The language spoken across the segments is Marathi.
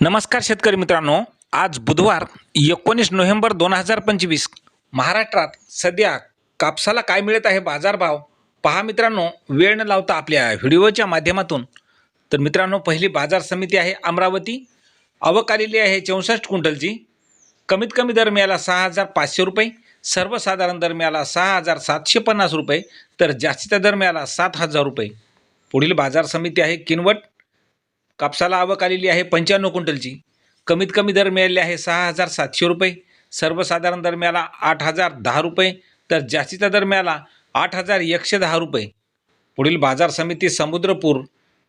नमस्कार शेतकरी मित्रांनो. आज बुधवार एकोणीस नोव्हेंबर दोन हजार पंचवीस महाराष्ट्रात सध्या कापसाला काय मिळत आहे बाजारभाव? पहा मित्रांनो वेळ न लावता आपल्या व्हिडिओच्या माध्यमातून. तर मित्रांनो पहिली बाजार समिती आहे अमरावती. आवक आलेली आहे चौसष्ट क्विंटलची. कमीत कमी दर मिळाला सहा हजार पाचशे रुपये. सर्वसाधारण दर मिळाला सहा हजार सातशे पन्नास रुपये. तर जास्तीचा दर मिळाला सात हजार रुपये. पुढील बाजार समिती आहे किनवट. कापसाला आवक आलेली आहे पंच्याण्णव क्विंटलची. कमीत कमी दर मिळाले आहे सहा हजार सातशे रुपये. सर्वसाधारण दर मिळाला आठ हजार दहा रुपये. तर जास्तीचा दर मिळाला आठ हजार एकशे दहा रुपये. पुढील बाजार समिती समुद्रपूर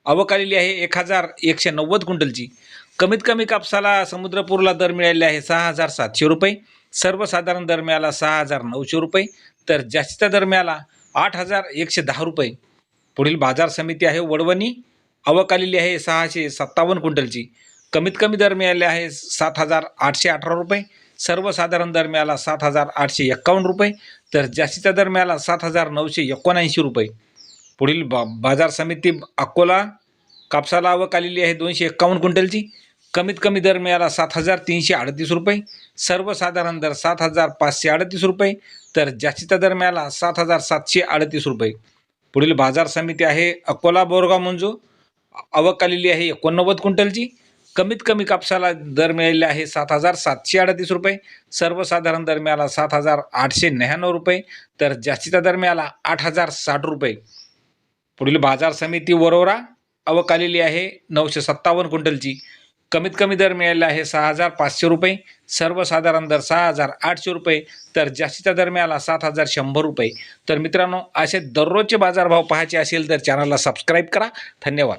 आवक आलेली आहे एक हजार एकशे नव्वद क्विंटलची. कमीत कमी कापसाला समुद्रपूरला दर मिळाले आहे सहा हजार सातशे रुपये. सर्वसाधारण दर मिळाला सहा हजार नऊशे रुपये. तर जास्तीचा दर मिळाला आठ हजार एकशे दहा रुपये. पुढील बाजार समिती आहे वडवणी. आवक आलेली आहे सहाशे सत्तावन्न क्विंटलची. कमीत कमी दर मिळाले आहे सात हजार आठशे अठरा रुपये. सर्वसाधारण दर मिळाला सात हजार आठशे एक्कावन्न रुपये. तर जास्तीचा दर मिळाला सात हजार नऊशे एकोणऐंशी रुपये. पुढील बा बाजार समिती अकोला कापसाला आवक आलेली आहे दोनशे एक्कावन्न क्विंटलची. कमीत कमी दर मिळाला सात हजार तीनशे अडतीस रुपये. सर्वसाधारण दर सात हजार पाचशे अडतीस रुपये. तर जास्तीचा दर मिळाला सात हजार सातशे अडतीस रुपये. पुढील बाजार समिती आहे अकोला बोरगाव मंजू. आवक आलेली आहे एकोणनव्वद क्विंटलची. कमीत कमी कापसाला दर मिळालेला आहे सात हजार सातशे अडतीस रुपये. सर्वसाधारण दर मिळाला सात हजार आठशे नव्याण्णव रुपये. तर जास्तीचा दर मिळाला आठ हजार साठ रुपये. पुढील बाजार समिती वरोरा आवक आलेली आहे नऊशे सत्तावन्न क्विंटलची. कमीत कमी दर मिळालेला आहे सहा हजार पाचशे रुपये. सर्वसाधारण दर सहा हजार आठशे रुपये. तर जास्तीचा दर मिळाला सात हजार शंभर रुपये. तर मित्रांनो असे दररोजचे बाजारभाव पाहायचे असेल तर चॅनलला सबस्क्राईब करा. धन्यवाद.